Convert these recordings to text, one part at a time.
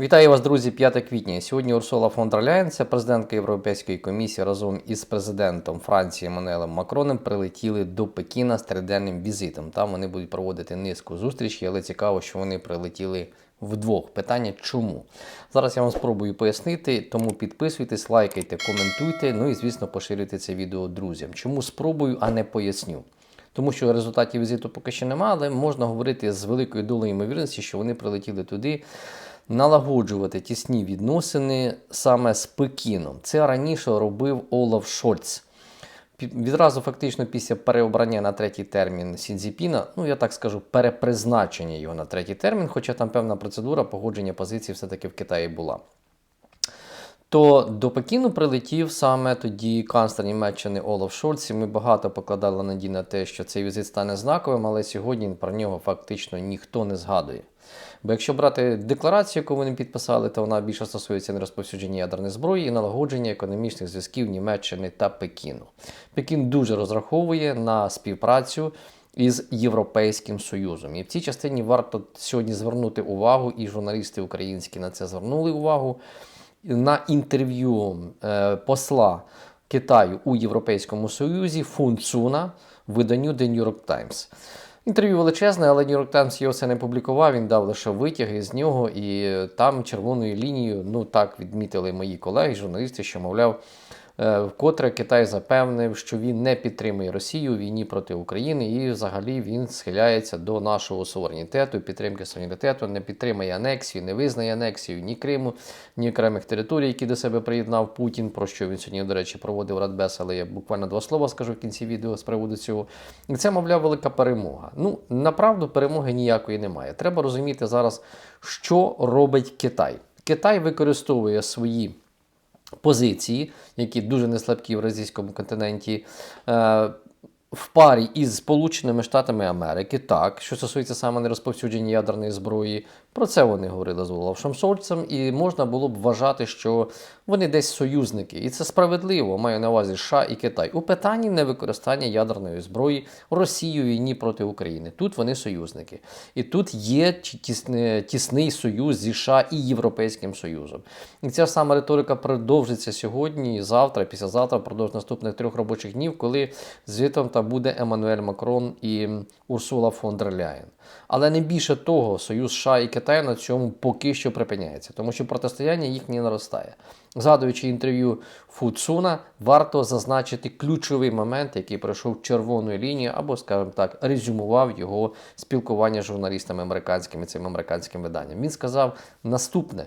Вітаю вас, друзі, 5 квітня. Сьогодні Урсула фон дер Ляєн, це президентка Європейської комісії, разом із президентом Франції Еммануелем Макроном прилетіли до Пекіна з триденним візитом. Там вони будуть проводити низку зустрічей, але цікаво, що вони прилетіли вдвох. Питання чому? Зараз я вам спробую пояснити, тому підписуйтесь, лайкайте, коментуйте. Ну і звісно, поширюйте це відео друзям. Чому спробую, а не поясню. Тому що результатів візиту поки що немає, але можна говорити з великою долею ймовірності, що вони прилетіли туди налагоджувати тісні відносини саме з Пекіном. Це раніше робив Олаф Шольц. Відразу фактично після переобрання на третій термін Сінзіпіна, ну я так скажу, перепризначення його на третій термін, хоча там певна процедура погодження позицій все-таки в Китаї була. То до Пекіну прилетів саме тоді канцлер Німеччини Олаф Шольц. І ми багато покладали надій на те, що цей візит стане знаковим, але сьогодні про нього фактично ніхто не згадує. Бо якщо брати декларацію, яку вони підписали, то вона більше стосується нерозповсюдження ядерної зброї і налагодження економічних зв'язків Німеччини та Пекіну. Пекін дуже розраховує на співпрацю із Європейським Союзом. І в цій частині варто сьогодні звернути увагу, і журналісти українські на це звернули увагу. На інтерв'ю е, посла Китаю у Європейському Союзі Фун Цуна виданню The New York Times. Інтерв'ю величезне, але New York Times його це не публікував. Він дав лише витяги з нього, і там червоною лінією, ну так відмітили мої колеги, журналісти, що мовляв. Е, Вкотре Китай запевнив, що він не підтримує Росію у війні проти України, і взагалі він схиляється до нашого суверенітету, підтримки суверенітету, не підтримує анексію, не визнає анексію ні Криму, ні окремих територій, які до себе приєднав Путін, про що він сьогодні, до речі, проводив Радбес, але я буквально два слова скажу в кінці відео з приводу цього. І це, мовляв, велика перемога. Ну, направду, перемоги ніякої немає. Треба розуміти зараз, що робить Китай. Китай використовує свої позиції, які дуже неслабкі в російському континенті. Е, в парі із Сполученими Штатами Америки, так, що стосується саме нерозповсюдження ядерної зброї, про це вони говорили з Олафом Шольцем, і можна було б вважати, що вони десь союзники. І це справедливо, маю на увазі США і Китай. У питанні невикористання ядерної зброї Росії у війні проти України. Тут вони союзники. І тут є ті- тісний союз зі США і Європейським Союзом. І ця сама риторика продовжиться сьогодні, завтра, післязавтра, впродовж наступних трьох робочих днів, коли звітом та буде Еммануель Макрон і Урсула фон дер Ляєн. Але не більше того, союз США і Китаю на цьому поки що припиняється, тому що протистояння їхнє наростає. Згадуючи інтерв'ю Фуцуна, варто зазначити ключовий момент, який пройшов червоною лінією, або, скажімо так, резюмував його спілкування з журналістами американськими цим американським виданням. Він сказав наступне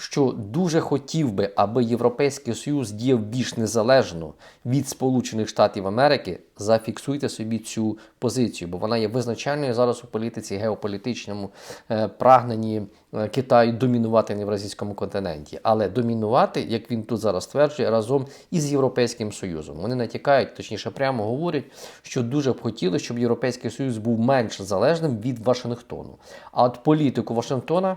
що дуже хотів би, аби Європейський Союз діяв більш незалежно від Сполучених Штатів Америки. Зафіксуйте собі цю позицію, бо вона є визначальною зараз у політиці геополітичному е, прагненні е, Китаю домінувати на євразійському континенті, але домінувати, як він тут зараз стверджує, разом із Європейським Союзом. Вони натякають, точніше, прямо говорять, що дуже б хотіли, щоб Європейський Союз був менш залежним від Вашингтону. А от політику Вашингтона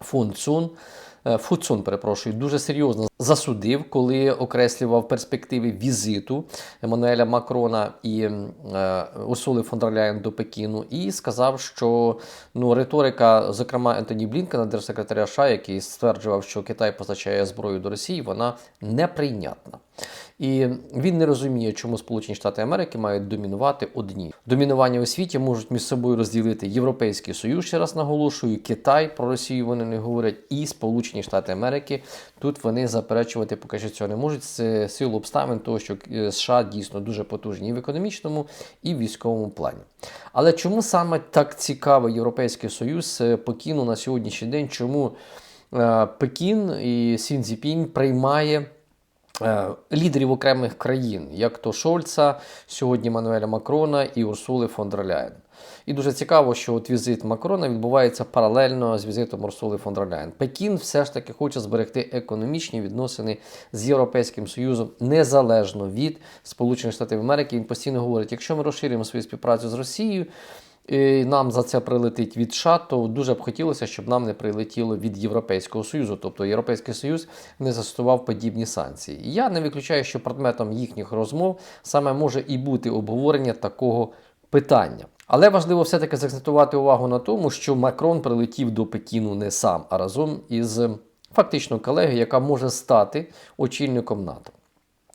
Фун Цун, е, Фу Цун, перепрошую, дуже серйозно засудив, коли окреслював перспективи візиту Еммануеля Макрона і е, Урсули фон дер до Пекіну, і сказав, що ну, риторика, зокрема Ентоні Блінкена, держсекретаря США, який стверджував, що Китай постачає зброю до Росії, вона неприйнятна. І він не розуміє, чому Сполучені Штати Америки мають домінувати одні. Домінування у світі можуть між собою розділити Європейський Союз, ще раз наголошую, Китай про Росію вони не говорять, і Сполучені Штати Америки. Тут вони заперечувати поки що цього не можуть з силу обставин, того, що е, США дійсно дуже потужні і в економічному, і в військовому плані. Але чому саме так цікаво Європейський Союз е, Пекіну на сьогоднішній день? Чому е, Пекін і Сін Цзіпінь приймає? Е, лідерів окремих країн, як то Шольца, сьогодні Мануеля Макрона і Урсули фон дер Ляєн. І дуже цікаво, що от візит Макрона відбувається паралельно з візитом Урсули фон дер Ляєн. Пекін все ж таки хоче зберегти економічні відносини з Європейським Союзом незалежно від Сполучених Штатів Америки. Він постійно говорить, якщо ми розширюємо свою співпрацю з Росією, і нам за це прилетить від США, то дуже б хотілося, щоб нам не прилетіло від Європейського Союзу, тобто Європейський Союз не застосував подібні санкції. Я не виключаю, що предметом їхніх розмов саме може і бути обговорення такого питання. Але важливо все-таки закцентувати увагу на тому, що Макрон прилетів до Пекіну не сам, а разом із фактично колегою, яка може стати очільником НАТО.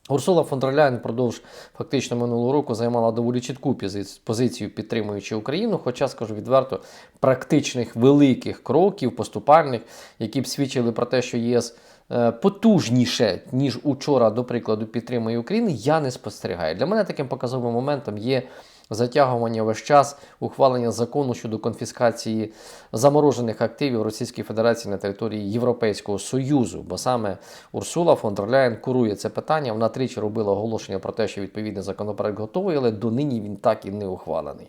Урсула фон дер Ляйн впродовж фактично минулого року займала доволі чітку позицію, підтримуючи Україну. Хоча, скажу відверто, практичних великих кроків поступальних, які б свідчили про те, що ЄС е, потужніше, ніж учора, до прикладу, підтримує Україну, я не спостерігаю. Для мене таким показовим моментом є затягування весь час ухвалення закону щодо конфіскації заморожених активів Російської Федерації на території Європейського Союзу. Бо саме Урсула фон дер Ляєн курує це питання. Вона тричі робила оголошення про те, що відповідний законопроект готовий, але донині він так і не ухвалений.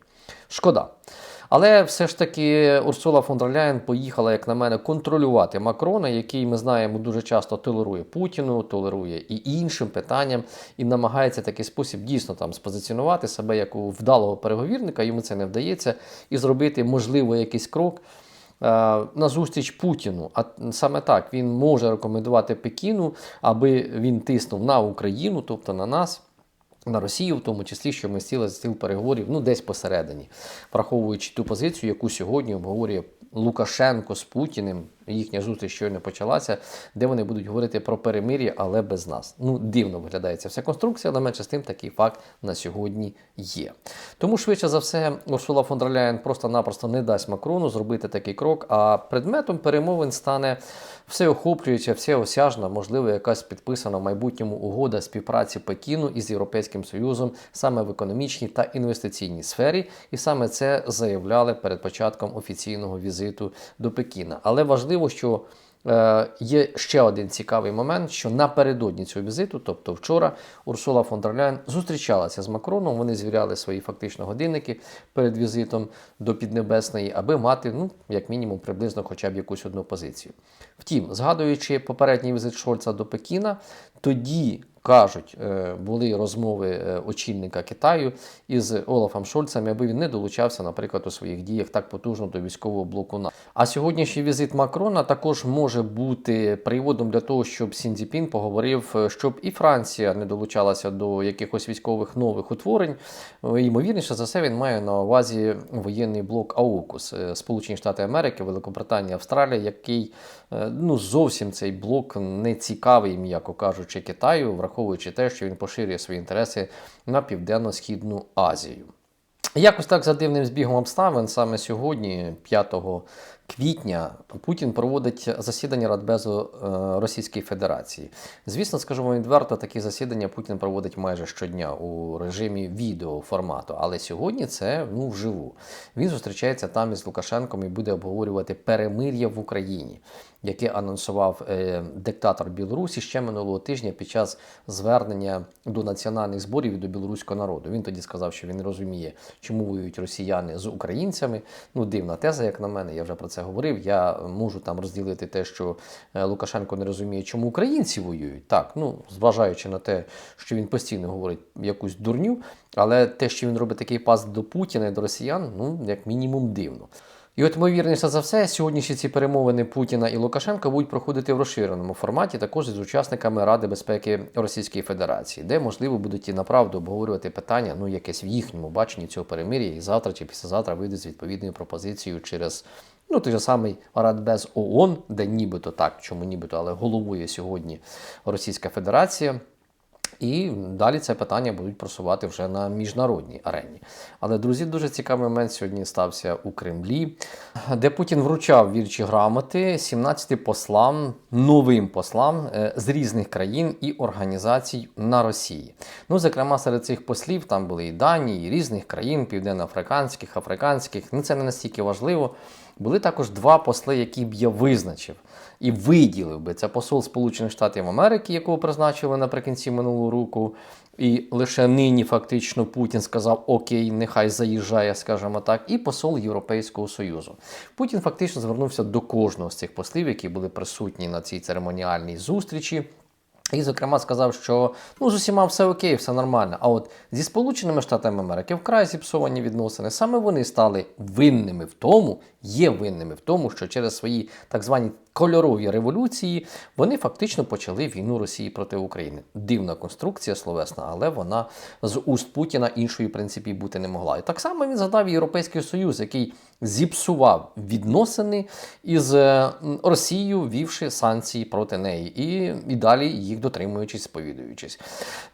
Шкода. Але все ж таки Урсула фон дер Ляєн поїхала, як на мене, контролювати Макрона, який ми знаємо дуже часто толерує Путіну, толерує і іншим питанням, і намагається такий спосіб дійсно там спозиціонувати себе як у вдалого переговірника. Йому це не вдається, і зробити можливо якийсь крок. е, На зустріч Путіну, а саме так він може рекомендувати Пекіну, аби він тиснув на Україну, тобто на нас, на Росію, в тому числі, що ми сіли за стіл переговорів ну десь посередині, враховуючи ту позицію, яку сьогодні обговорює Лукашенко з Путіним. Їхня зустріч щойно почалася, де вони будуть говорити про перемир'я, але без нас. Ну, дивно виглядає ця вся конструкція, але менше з тим такий факт на сьогодні є. Тому швидше за все, Урсула фон дер просто-напросто не дасть Макрону зробити такий крок, а предметом перемовин стане всеохоплююча, всеосяжна, можливо, якась підписана в майбутньому угода співпраці Пекіну із Європейським Союзом саме в економічній та інвестиційній сфері, і саме це заявляли перед початком офіційного візиту до Пекіна. Але важливо, що Е, Є ще один цікавий момент, що напередодні цього візиту, тобто вчора, Урсула фон дер Ляєн зустрічалася з Макроном. Вони звіряли свої фактично годинники перед візитом до Піднебесної, аби мати, ну, як мінімум, приблизно хоча б якусь одну позицію. Втім, згадуючи попередній візит Шольца до Пекіна, тоді. Кажуть, е, були розмови е, очільника Китаю із Олафом Шольцем, аби він не долучався, наприклад, у своїх діях так потужно до військового блоку НАТО. А сьогоднішній візит Макрона також може бути приводом для того, щоб Сіндзіпін поговорив, е, щоб і Франція не долучалася до якихось військових нових утворень. Ймовірніше за все, він має на увазі воєнний блок АУКУС Сполучені Штати Америки, Великобританія, Австралія, який ну зовсім цей блок не цікавий, м'яко кажучи, Китаю, враховуючи те, що він поширює свої інтереси на південно-східну Азію. Якось так за дивним збігом обставин, саме сьогодні, 5 квітня, Путін проводить засідання Радбезу е, Російської Федерації. Звісно, скажу вам відверто, такі засідання Путін проводить майже щодня у режимі відео формату. Але сьогодні це ну вживу. Він зустрічається там із Лукашенком і буде обговорювати перемир'я в Україні, яке анонсував е, диктатор Білорусі ще минулого тижня під час звернення до національних зборів і до білоруського народу. Він тоді сказав, що він розуміє, чому воюють росіяни з українцями. Ну, дивна теза, як на мене, я вже про це говорив. Я можу там розділити те, що е, Лукашенко не розуміє, чому українці воюють. Так, ну зважаючи на те, що він постійно говорить якусь дурню, але те, що він робить такий пас до Путіна і до росіян, ну як мінімум дивно. І от, ймовірніше за все, сьогоднішні ці перемовини Путіна і Лукашенка будуть проходити в розширеному форматі, також із учасниками Ради безпеки Російської Федерації, де можливо будуть і направду обговорювати питання, ну якесь в їхньому баченні цього перемир'я, і завтра чи післязавтра вийдуть з відповідною пропозицією через ну той же самий Радбез ООН, де нібито так, чому нібито, але головує сьогодні Російська Федерація. І далі це питання будуть просувати вже на міжнародній арені. Але, друзі, дуже цікавий момент сьогодні стався у Кремлі, де Путін вручав вірчі грамоти 17 послам, новим послам е, з різних країн і організацій на Росії. Ну, зокрема, серед цих послів там були і дані, і різних країн, південноафриканських, африканських. Ну, це не настільки важливо. Були також два посли, які б я визначив і виділив би. Це посол Сполучених Штатів Америки, якого призначили наприкінці минулого року. І лише нині фактично Путін сказав Окей, нехай заїжджає, скажімо так, і посол Європейського Союзу. Путін фактично звернувся до кожного з цих послів, які були присутні на цій церемоніальній зустрічі. І, зокрема, сказав, що ну з усіма все окей, все нормально. А от зі Сполученими Штатами Америки вкрай зіпсовані відносини. Саме вони стали винними в тому, є винними в тому, що через свої так звані кольорові революції, вони фактично почали війну Росії проти України. Дивна конструкція словесна, але вона з уст Путіна іншої в принципі бути не могла. І так само він згадав Європейський Союз, який зіпсував відносини із е, Росією, ввівши санкції проти неї, і, і далі їх дотримуючись, сповідуючись.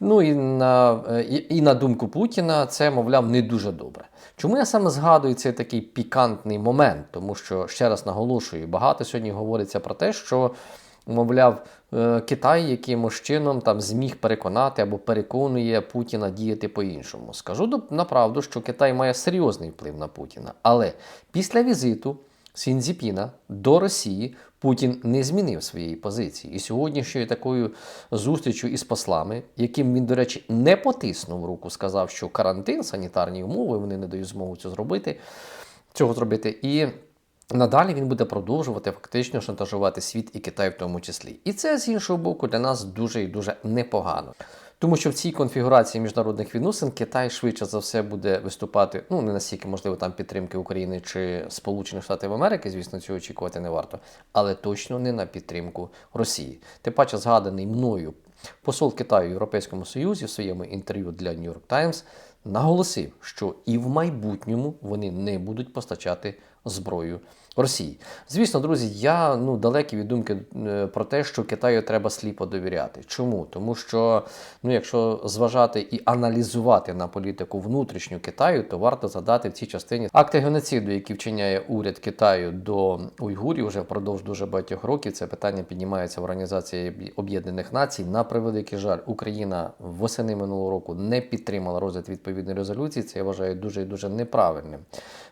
Ну і на, е, і, і на думку Путіна, це, мовляв, не дуже добре. Чому я саме згадую цей такий пікантний момент? Тому що ще раз наголошую, багато сьогодні говориться про те, що. Мовляв, е, Китай якимось чином там зміг переконати або переконує Путіна діяти по-іншому. Скажу до- направду, що Китай має серйозний вплив на Путіна. Але після візиту Сінзіпіна до Росії Путін не змінив своєї позиції. І сьогоднішньою такою зустрічю із послами, яким він, до речі, не потиснув руку, сказав, що карантин, санітарні умови, вони не дають змогу цього зробити, цього зробити. І Надалі він буде продовжувати фактично шантажувати світ і Китай в тому числі. І це з іншого боку для нас дуже і дуже непогано. Тому що в цій конфігурації міжнародних відносин Китай швидше за все буде виступати, ну не настільки, можливо, там підтримки України чи Сполучених Штатів Америки, звісно, цього очікувати не варто, але точно не на підтримку Росії. Тим паче згаданий мною посол Китаю в Європейському Союзі в своєму інтерв'ю для New York Times наголосив, що і в майбутньому вони не будуть постачати зброю Росії. Звісно, друзі, я ну далекий від думки е, про те, що Китаю треба сліпо довіряти. Чому? Тому що ну, якщо зважати і аналізувати на політику внутрішню Китаю, то варто задати в цій частині акти геноциду, які вчиняє уряд Китаю до уйгурів вже впродовж дуже багатьох років. Це питання піднімається в Організації Об'єднаних Націй. На превеликий жаль, Україна восени минулого року не підтримала розгляд відповідної резолюції. Це я вважаю дуже і дуже неправильним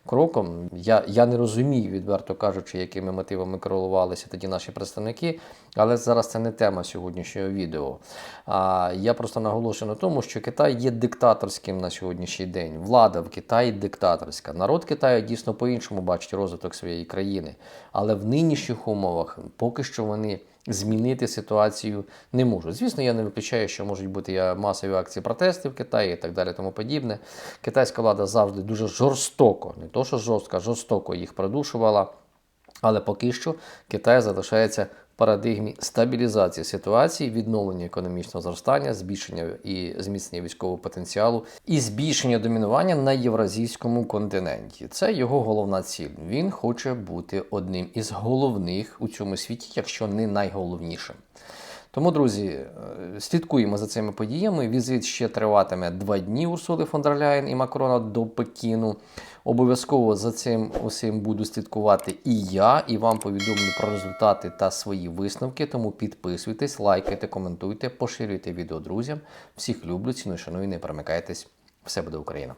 кроком. Я, я не розумію, відверто кажучи, якими мотивами керувалися тоді наші представники, але зараз це не тема сьогоднішнього відео. А я просто наголошую на тому, що Китай є диктаторським на сьогоднішній день. Влада в Китаї диктаторська. Народ Китаю дійсно по-іншому бачить розвиток своєї країни, але в нинішніх умовах поки що вони. Змінити ситуацію не можуть. Звісно, я не виключаю, що можуть бути масові акції протестів в Китаї і так далі, тому подібне. Китайська влада завжди дуже жорстоко, не то що жорстко, жорстоко їх придушувала. Але поки що Китай залишається парадигмі стабілізації ситуації, відновлення економічного зростання, збільшення і зміцнення військового потенціалу і збільшення домінування на євразійському континенті. Це його головна ціль. Він хоче бути одним із головних у цьому світі, якщо не найголовнішим. Тому, друзі, е, слідкуємо за цими подіями. Візит ще триватиме два дні Урсули фон дер Ляєн і Макрона до Пекіну. Обов'язково за цим усім буду слідкувати і я, і вам повідомлю про результати та свої висновки. Тому підписуйтесь, лайкайте, коментуйте, поширюйте відео друзям. Всіх люблю, ціную, шаную, не перемикайтесь. Все буде Україна!